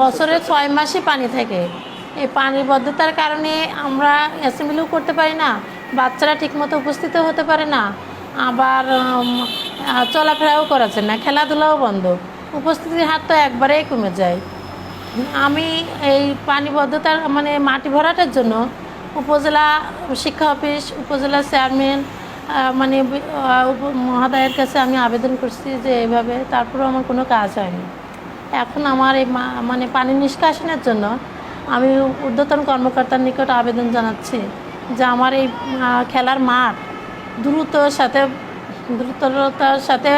বছরে ছয় মাসই পানি থাকে। এই পানির বদ্ধতার কারণে আমরা অ্যাসেম্বলিও করতে পারি না, বাচ্চারা ঠিকমতো উপস্থিত হতে পারে না, আবার চলাফেরাও করা যায় না, খেলাধুলাও বন্ধ। উপস্থিতির হার তো একবারেই কমে যায়। আমি এই পানিবদ্ধতার মানে মাটি ভরাটার জন্য উপজেলা শিক্ষা অফিস, উপজেলা চেয়ারম্যান মানে মহোদয়ের কাছে আমি আবেদন করছি যে এইভাবে, তারপরেও আমার কোনো কাজ হয়নি। এখন আমার এই মানে পানি নিষ্কাশনের জন্য আমি ঊর্ধ্বতন কর্মকর্তার নিকট আবেদন জানাচ্ছি যে আমার এই খেলার মাঠ দ্রুত সাথে, দ্রুততার সাথে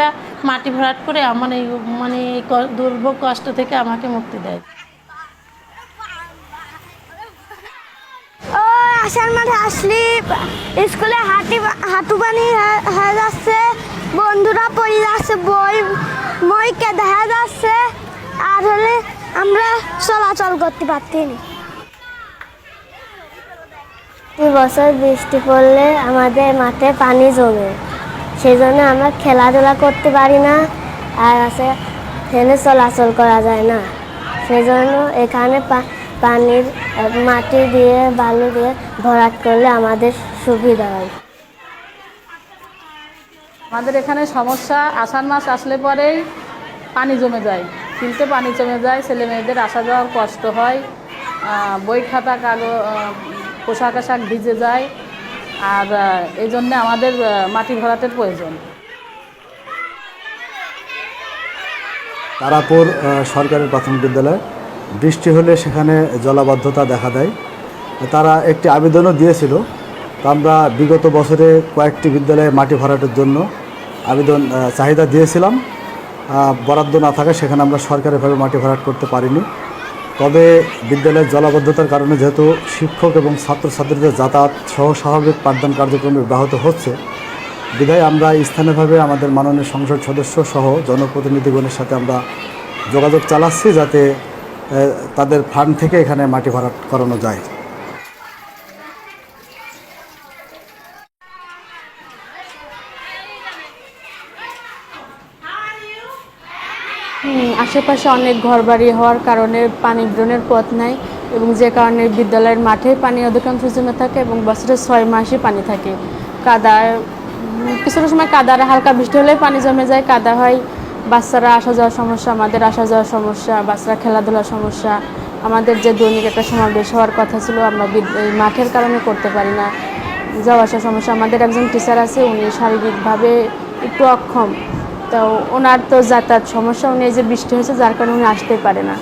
মাটি ভরাট করে আমার এই মানে এই দুর্ভোগ কষ্ট থেকে আমাকে মুক্তি দেয়। আসার মাঠে আসলি। স্কুলে হাঁটি, হাঁটু পানি হয়ে যাচ্ছে। বন্ধুরা পড়ে যাচ্ছে, বই বইকে দেখা যাচ্ছে। আর হলে আমরা চলাচল করতে পারছি না। বছর বৃষ্টি পড়লে আমাদের মাঠে পানি জমে। সেই জন্য আমরা খেলাধুলা করতে পারি না, আর আছে ট্রেনে চলাচল করা যায় না। সেই জন্য এখানে পানির মাটি দিয়ে, বালু দিয়ে ভরাট করলে আমাদের সুবিধা হয়। আমাদের এখানে সমস্যা, আষাঢ় মাস আসলে পরেই পানি জমে যায়। ফিল্টে পানি জমে যায়, ছেলে মেয়েদের আসা যাওয়ার কষ্ট হয় বই খাতা, কাগজ পোশাক আশাক ভিজে যায়, আর এই জন্যে আমাদের মাটি ভরাটের প্রয়োজন। তারাপুর সরকারি প্রাথমিক বিদ্যালয় বৃষ্টি হলে সেখানে জলাবদ্ধতা দেখা দেয়। তারা একটি আবেদনও দিয়েছিল তো আমরা বিগত বছরে কয়েকটি বিদ্যালয়ে মাটি ভরাটের জন্য আবেদন চাহিদা দিয়েছিলাম। বরাদ্দ না থাকায় সেখানে আমরা সরকারিভাবে মাটি ভরাট করতে পারিনি। তবে বিদ্যালয়ের জলাবদ্ধতার কারণে যেহেতু শিক্ষক এবং ছাত্রছাত্রীদের যাতায়াত সহ স্বাভাবিক পাঠদান কার্যক্রম ব্যাহত হচ্ছে, বিধায় আমরা স্থানীয়ভাবে আমাদের মাননীয় সংসদ সদস্য সহ জনপ্রতিনিধিগণের সাথে আমরা যোগাযোগ চালাচ্ছি যাতে তাদের ফান্ড থেকে এখানে মাটি ভরাট করানো যায়। আশেপাশে অনেক ঘরবাড়ি হওয়ার কারণে পানি বেরোনোর পথ নাই এবং যে কারণে বিদ্যালয়ের মাঠে পানি অধিকাংশ জমে থাকে এবং বছরের ছয় মাসই পানি থাকে। কাদা উম, কিছু সময় কাদার হালকা বৃষ্টি হলে পানি জমে যায় কাদা হয় বাচ্চারা আসা যাওয়ার সমস্যা আমাদের আসা যাওয়ার সমস্যা বাচ্চারা খেলাধুলার সমস্যা। আমাদের যে দৈনিক একটা সমাবেশ হওয়ার কথা ছিল আমরা মাঠের কারণে করতে পারি না। যাওয়া আসার সমস্যা আমাদের একজন টিচার আছে উনি শারীরিকভাবে একটু অক্ষম। তো ওনার তো যাতায়াত সমস্যা উনি এই যে বৃষ্টি হয়েছে, যার কারণে উনি আসতে পারে না।